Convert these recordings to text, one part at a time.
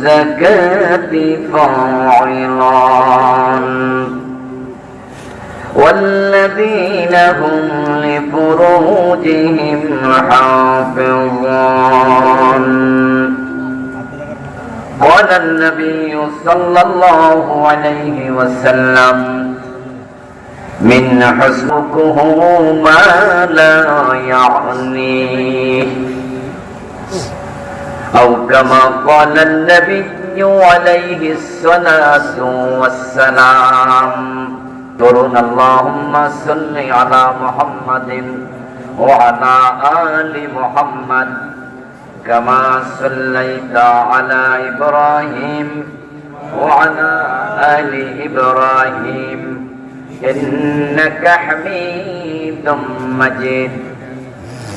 الزكاة فاعلان. والذين هم لفروجهم حافظون. قال النبي صلى الله عليه وسلم من حسنكه ما لا يعنيه. أو كما قال النبي عليه الصلاة والسلام. قرون اللهم صل على محمد وعلى آل محمد كما صليت على إبراهيم وعلى آل إبراهيم. إنك حميد مجيد.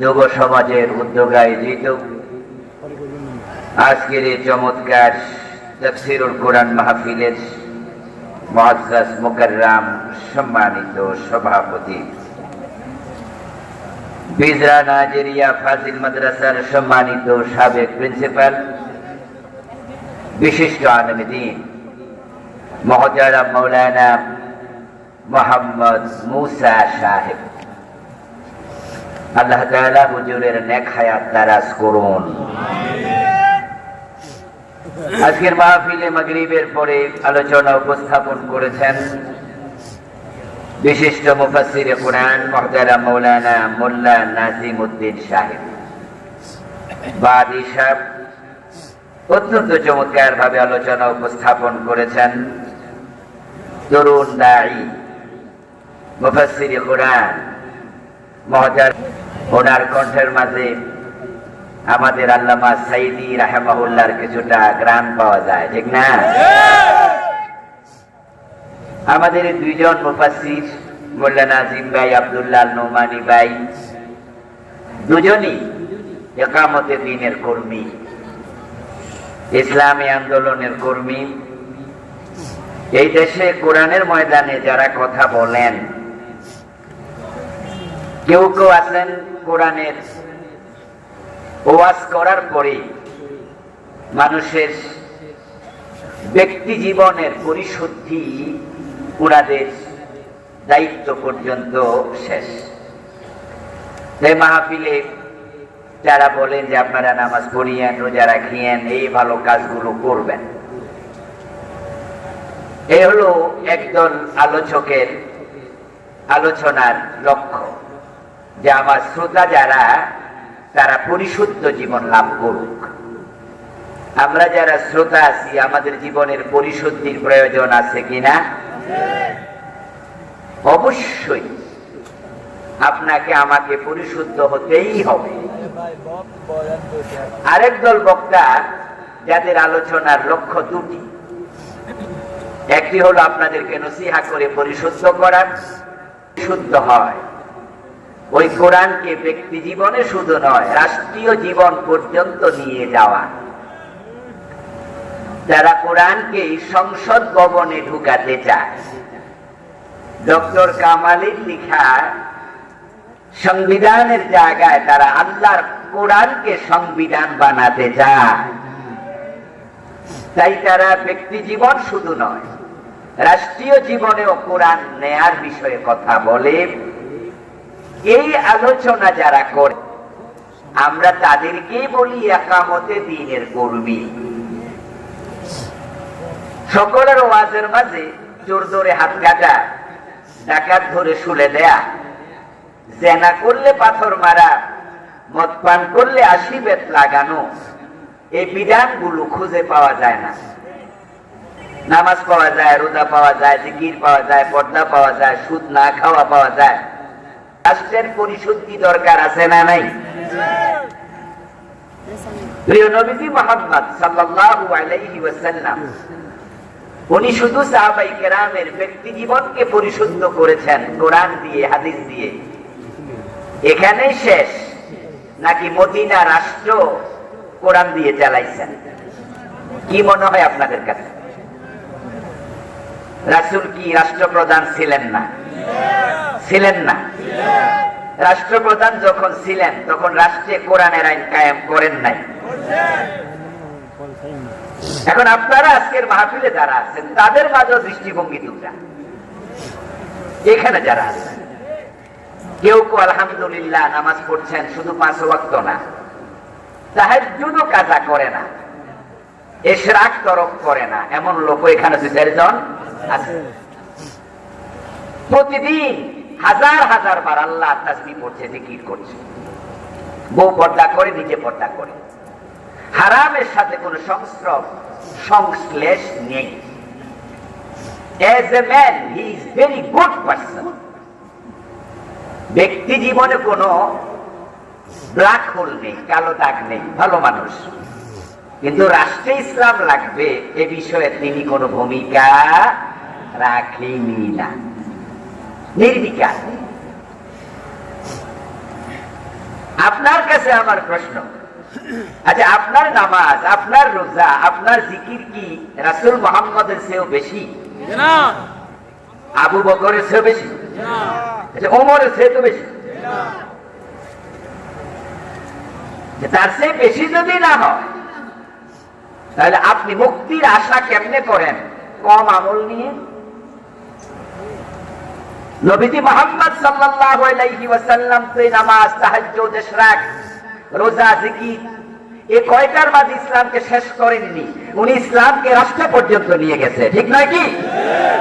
যুব সমাজের উদ্যোগে আয়োজিত আজকের এই চমৎকার তফসিরুল কোরআন মাহফিলের মহাজাস মুকাররাম সম্মানিত সভাপতি। বিজরা নাজেরিয়া ফাজিল মাদ্রাসার সম্মানিত সাবেক প্রিন্সিপাল, বিশিষ্ট আলমদিন মহতারা মৌলানা মোহাম্মদ মুসা সাহেব। আল্লাহ তাআলা হুজুরের নেক হায়াত দারাজ করুন। আজকের মাহফিলে মাগরিবের পরে আলোচনা উপস্থাপন করেছেন বিশিষ্ট মুফাসসির কোরআন মুহতারা মাওলানা মোল্লা নাজিম উদ্দিন সাহেব। বাদী সাহেব অত্যন্ত চমৎকার ভাবে আলোচনা উপস্থাপন করেছেন। তরুণ দায়ী মুফাসসির কোরআন মহাজার ওনার কণ্ঠের মাঝে আমাদের আল্লামা সাইদি রাহেমাহুল্লার কিছুটা গ্রাম পাওয়া যায় ঠিক না? আমাদের দুইজন মুফাসির মোল্লা নাজিম ভাই আবদুল্লাহ নোমানি ভাই দুজনই একামতে দিনের কর্মী ইসলামী আন্দোলনের কর্মী। এই দেশে কোরআনের ময়দানে যারা কথা বলেন কেউ কেউ আছেন কোরআনের ওয়াজ করার পরে মানুষের ব্যক্তি জীবনের পরিশুদ্ধি ওনাদের দায়িত্ব পর্যন্ত শেষ। তাই মাহফিলে যারা বলেন যে আপনারা নামাজ পড়িয়েন, রোজা রাখিয়েন, এই ভালো কাজগুলো করবেন। এই হলো একদল আলোচকের আলোচনার লক্ষ্য। যে আমার শ্রোতা যারা, তারা পরিশুদ্ধ জীবন লাভ করুক। আমরা যারা শ্রোতা আছি, আমাদের জীবনের পরিশুদ্ধির প্রয়োজন আছে কিনা? অবশ্যই আপনাকে আমাকে পরিশুদ্ধ হতেই হবে। আরেক দল বক্তা, যাদের আলোচনার লক্ষ্য দুটি। একটি হলো আপনাদেরকে নসিহা করে পরিশুদ্ধ করার শুদ্ধ হয়। ওই কোরআনকে ব্যক্তি জীবনে শুধু নয়, রাষ্ট্রীয় জীবন পর্যন্ত নিয়ে যাওয়া। যারা কোরআনকে সংসদ ভবনে ঢুকাতে চায়, ডক্টর কামালির লিখা সংবিধানের জায়গায় তারা আল্লাহর কোরআনকে সংবিধান বানাতে চায়। তাই তারা ব্যক্তি জীবন শুধু নয়, রাষ্ট্রীয় জীবনেও কোরআন নেয়ার বিষয়ে কথা বলে। এই আলোচনা যারা করে, আমরা তাদেরকেই বলি একামতে দিনের কর্মী। সকলের ওয়াজের মাঝে জোর ধরে হাত কাটা, ডাকাত ধরে শুলে দেয়া, জেনা করলে পাথর মারা, মদ পান করলে আশি বেত লাগানো, এই বিধানগুলো খুঁজে পাওয়া যায় না। নামাজ পাওয়া যায়, রোজা পাওয়া যায়, জিকির পাওয়া যায়, পর্দা পাওয়া যায়, সুদ না খাওয়া পাওয়া যায়। রাষ্ট্রের পরিশুদ্ধি দরকার আছে না নাই? উনি শুধু সাহাবাই কেরামের ব্যক্তি জীবনকে পরিশুদ্ধ করেছেন, কোরআন দিয়ে, হাদিস দিয়ে। এখানেই শেষ, নাকি মদিনা রাষ্ট্র কোরআন দিয়ে চালাইছেন? কি মনে হয় আপনাদের কাছে? রাসুল কি রাষ্ট্রপ্রধান ছিলেন না? ছিলেন না। রাষ্ট্রপ্রধান যখন ছিলেন, তখন রাষ্ট্রে কোরআনের আইন কায়েম করেন নাই। এখন আপনারা আজকের মাহফিলে যারা আছেন, তাদের মাঝেও দৃষ্টিভঙ্গি দুটা। এখানে যারা আছেন, কেউ কেউ আলহামদুলিল্লাহ নামাজ পড়ছেন, শুধু পাঁচ ওয়াক্ত না। তাহাজ্জুদও কাজা করে না। এশরাক তরফ করে না। এমন লোক এখানে দু চারজন আছে। প্রতিদিন হাজার হাজার বার আল্লাহ তাসবি পড়ছে, জিকির করছে। বউ পর্দা করে, নিজে পর্দা করে। হারামের সাথে কোন সংস্রব, সংশ্লেষ নেই। ব্যক্তি জীবনে কোনো ব্ল্যাক হোল নেই, কালো দাগ নেই, ভালো মানুষ। কিন্তু রাষ্ট্রে ইসলাম লাগবে, এ বিষয়ে তিনি কোনো ভূমিকা রাখেনি না। নির্বিকার আপনার কাছে আমার প্রশ্ন আচ্ছা আপনার নামাজ আপনার রোজা আপনার জিকির কি রাসুল মোহাম্মদের চেয়েও বেশি? আবু বকরের চেয়েও বেশি? আচ্ছা ওমরের চেয়ে তো বেশি? তার চেয়ে বেশি যদি না হয় তাহলে আপনি মুক্তির আশা কেমনে করেন? কম আমল নিয়ে নবীজি মোহাম্মদ সাল্লাল্লাহু আলাইহি ওয়াসাল্লাম তো নামাজ, তাহাজ্জুদ, ইশরাক, রোজা এই কয়টার মাঝে ইসলামকে শেষ করেননি? উনি ইসলামকে রাষ্ট্র পর্যন্ত নিয়ে গেছে। ঠিক নয় কি?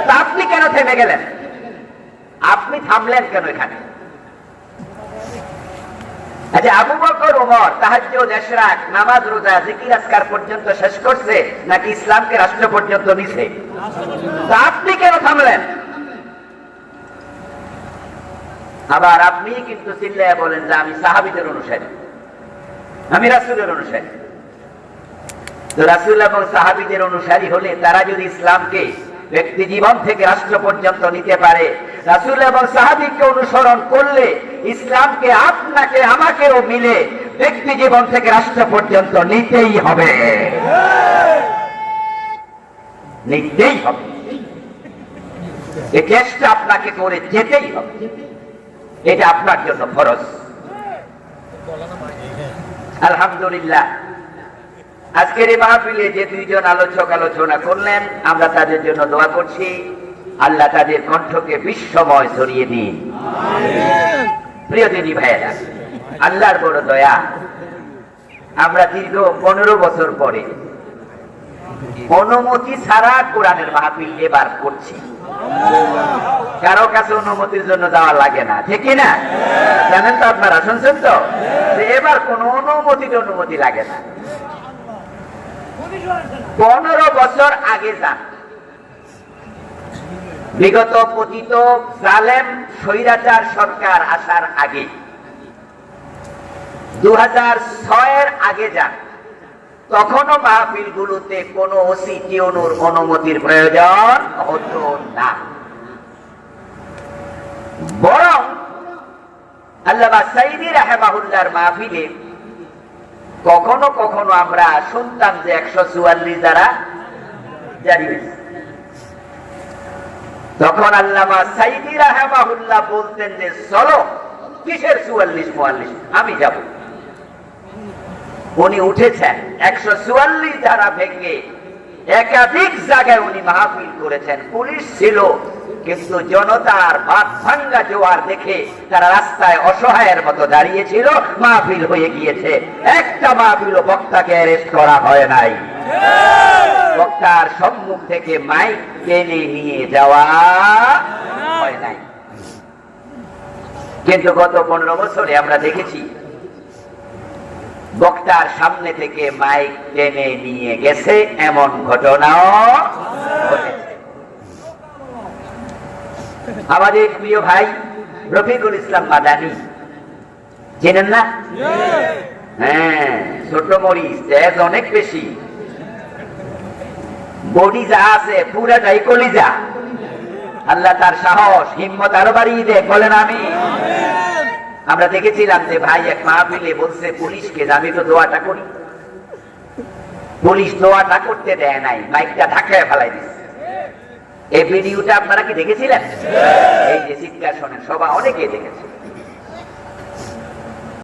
তা আপনি কেন থেমে গেলেন? আপনি থামলেন কেন এখানে? আচ্ছা আবু বকর, ওমর, তাহাজ্জুদ, ইশরাক, নামাজ, রোজা, জিকির আজকার পর্যন্ত শেষ করছে নাকি ইসলামকে রাষ্ট্র পর্যন্ত নিছে? তা আপনি কেন থামলেন? আবার আপনি কিন্তু চিল্লায় বলেন যে আমি সাহাবিদের অনুসারী। আমি রাসুলের অনুসারী। তো রাসুল এবং সাহাবিদের অনুসারী হলে তারা যদি ইসলামকে ব্যক্তি জীবন থেকে রাষ্ট্র পর্যন্ত নিতে পারে, রাসুল এবং সাহাবিকে অনুসরণ করলে ইসলামকে আপনাকে, আমাকেও মিলে ব্যক্তি জীবন থেকে রাষ্ট্র পর্যন্ত নিতেই হবে। নিতেই হবে। এই চেষ্টা আপনাকে করে যেতেই হবে। এটা আপনার জন্য ফরজ। আলহামদুলিল্লাহ। আজকের এই মাহফিলে যে দুইজন আলোচক আলোচনা করলেন, আমরা তাদের জন্য দোয়া করছি। আল্লাহ তাদের কণ্ঠকে বিশ্বময় ছড়িয়ে দিন। প্রিয় দিদি ভাইয়েরা, আল্লাহর বড় দয়া। আমরা দীর্ঘ পনেরো বছর পরে অনুমতি ছাড়া কোরআনের মাহফিল এবার করছি। কারও কাছে অনুমতির জন্য যাওয়া লাগে না, ঠিক না? জানেন তো আপনারা, শুনছেন তো? এবার কোন অনুমতি অনুমতি লাগে না। পনেরো বছর আগে যান। বিগত পতিত জালেম স্বৈরাচার সরকার আসার আগে। দু হাজার ছয়ের আগে যান। তখনও মাহফিল গুলোতে কোন ওসি টিউনুর অনুমতির প্রয়োজন হতো না। বরং আল্লাহ সাইদি রাহেমাহুল্লার মাহফিলে কখনো কখনো আমরা শুনতাম যে একশো চুয়াল্লিশ দ্বারা জারি হয়েছে। তখন আল্লামা সাইদি রাহেমাহুল্লাহ বলতেন যে, চলো, কিসের চুয়াল্লিশ চুয়াল্লিশ আমি যাব। উনি উঠেছেন। একশো চুয়াল্লিশ ধারা ভেঙে একাধিক জায়গায় উনি মাহফিল করেছেন। পুলিশ ছিল, কিন্তু জনতার ভাত ভাঙ্গা জোয়ার দেখে তারা রাস্তায় অসহায়ের মতো দাঁড়িয়েছিল মাহফিল হয়ে গিয়েছে। একটা মাহফিল বক্তাকে অ্যারেস্ট করা হয় নাই। বক্তার সম্মুখ থেকে মাইক টেনে নিয়ে যাওয়া হয় নাই। কিন্তু গত পনেরো বছরে আমরা দেখেছি বক্তার সামনে থেকে মাইক টেনে নিয়ে গেছে, এমন ঘটনাও আমাদের প্রিয় ভাই রফিকুল ইসলাম মাদানি, চেনেন না? হ্যাঁ ছোট মরিচ, তেজ অনেক বেশি। বডি যা আছে, পুরাটাই কলিজা। আল্লাহ তার সাহস, হিম্মত আরও বাড়িয়ে দেখ বলেন আমি আমরা দেখেছিলাম যে ভাই এক মাহফিলে বলছে পুলিশকে আমি তো দোয়াটা করি। পুলিশ দোয়াটা করতে দেয় নাই বাইকটা ঢাকায় ফেলাই দিচ্ছে এই ভিডিওটা আপনারা কি দেখেছিলেন? এই যে চিৎকার শোনেন সবাই অনেকে দেখেছে।